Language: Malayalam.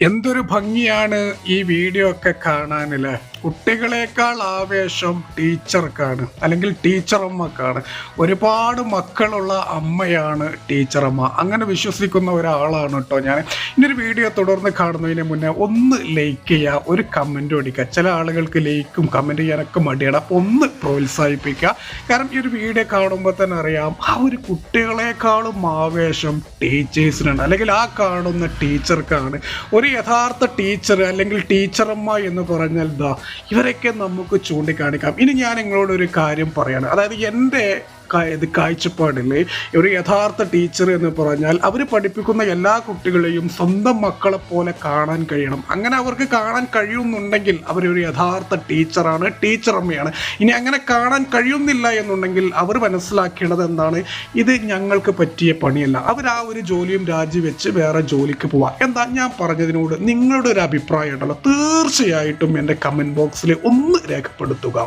എന്തൊരു ഭംഗിയാണ് ഈ വീഡിയോ ഒക്കെ കാണാനില്ലേ കുട്ടികളെക്കാൾ ആവേശം ടീച്ചർക്കാണ് അല്ലെങ്കിൽ ടീച്ചറമ്മക്കാണ്. ഒരുപാട് മക്കളുള്ള അമ്മയാണ് ടീച്ചറമ്മ. അങ്ങനെ വിശ്വസിക്കുന്ന ഒരാളാണ് കേട്ടോ ഞാൻ ഇന്നൊരു വീഡിയോ തുടർന്ന് കാണുന്നതിന് മുന്നേ ഒന്ന് ലൈക്ക് ചെയ്യുക ഒരു കമന്റ് അടിക്കുക. ചില ആളുകൾക്ക് ലൈക്കും കമന്റ് ചെയ്യാനൊക്കെ മടിയാണ്. അപ്പോൾ ഒന്ന് പ്രോത്സാഹിപ്പിക്കുക. കാരണം ഈ ഒരു വീഡിയോ കാണുമ്പോൾ തന്നെ അറിയാം ആ ഒരു കുട്ടികളെക്കാളും ആവേശം ടീച്ചേഴ്സിനാണ്. അല്ലെങ്കിൽ ആ കാണുന്ന ടീച്ചർക്കാണ്. ഒരു യഥാർത്ഥ ടീച്ചർ അല്ലെങ്കിൽ ടീച്ചറമ്മ എന്ന് പറഞ്ഞാൽ ദാ ഇവരൊക്കെ നമുക്ക് ചൂണ്ടിക്കാണിക്കാം. ഇനി ഞാൻ നിങ്ങളോട് ഒരു കാര്യം പറയാണ്. അതായത് എന്റെ ഇത് കാഴ്ചപ്പാടിൽ ഒരു യഥാർത്ഥ ടീച്ചർ എന്ന് പറഞ്ഞാൽ അവർ പഠിപ്പിക്കുന്ന എല്ലാ കുട്ടികളെയും സ്വന്തം മക്കളെ പോലെ കാണാൻ കഴിയണം. അങ്ങനെ അവർക്ക് കാണാൻ കഴിയുന്നുണ്ടെങ്കിൽ അവരൊരു യഥാർത്ഥ ടീച്ചറാണ് ടീച്ചർ അമ്മയാണ് ഇനി അങ്ങനെ കാണാൻ കഴിയുന്നില്ല എന്നുണ്ടെങ്കിൽ അവർ മനസ്സിലാക്കേണ്ടത് എന്താണ്? ഇത് ഞങ്ങൾക്ക് പറ്റിയ പണിയല്ല. അവർ ആ ഒരു ജോലിയും രാജിവെച്ച് വേറെ ജോലിക്ക് പോവാം. എന്താ ഞാൻ പറഞ്ഞതിനോട് നിങ്ങളുടെ ഒരു അഭിപ്രായം ഉണ്ടല്ലോ? തീർച്ചയായിട്ടും എന്റെ കമന്റ് ബോക്സിൽ ഒന്ന് രേഖപ്പെടുത്തുക.